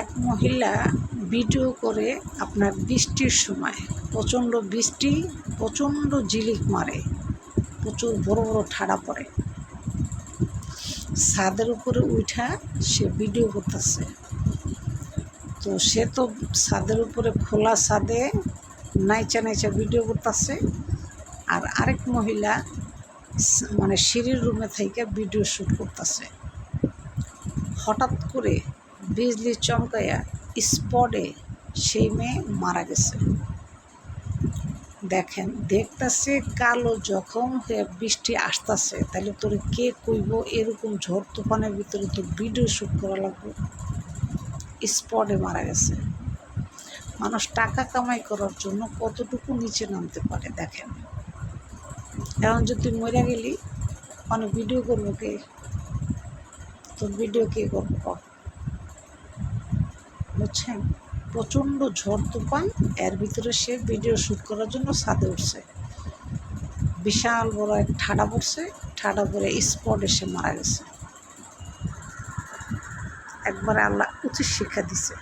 এক মহিলা ভিডিও করে আপনার বৃষ্টির সময়। প্রচণ্ড বৃষ্টি, প্রচণ্ড জিলিক মারে, প্রচুর বড় বড় ঠাড়া পড়ে। ছাদের উপরে উঠা সে ভিডিও করতেছে। তো সে তো ছাদের উপরে খোলা ছাদে নাইচা নাইচা ভিডিও করতেছে আর আরেক মহিলা মানে সিঁড়ির রুমে থেকে ভিডিও শ্যুট করতেছে। হঠাৎ করে বিজলি চমকাইয়া স্পটে সেই মেয়ে মারা গেছে। দেখেন, দেখতাছে কালো জখম হয়ে বৃষ্টি আসতেছে। তাহলে তোর কে কইব? এরকম ঝড় তুফানের ভিতরে তো ভিডিও শ্যুট করা লাগবে। স্পটে মারা গেছে। মানুষ টাকা কামাই করার জন্য কতটুকু নিচে নামতে পারে, দেখেন। এখন যদি মরে গেলি মানে ভিডিও করব কে? তোর ভিডিও কে করব ক? বুঝছেন প্রচণ্ড ঝড় তুফান, এর ভিতরে সে ভিডিও শ্যুট করার জন্য ছাদে উঠছে। বিশাল বড় এক ঠাডা পড়ছে, ঠাডা পরে স্পট এসে মারা গেছে। একবার আল্লাহ উচিত শিক্ষা দিছে।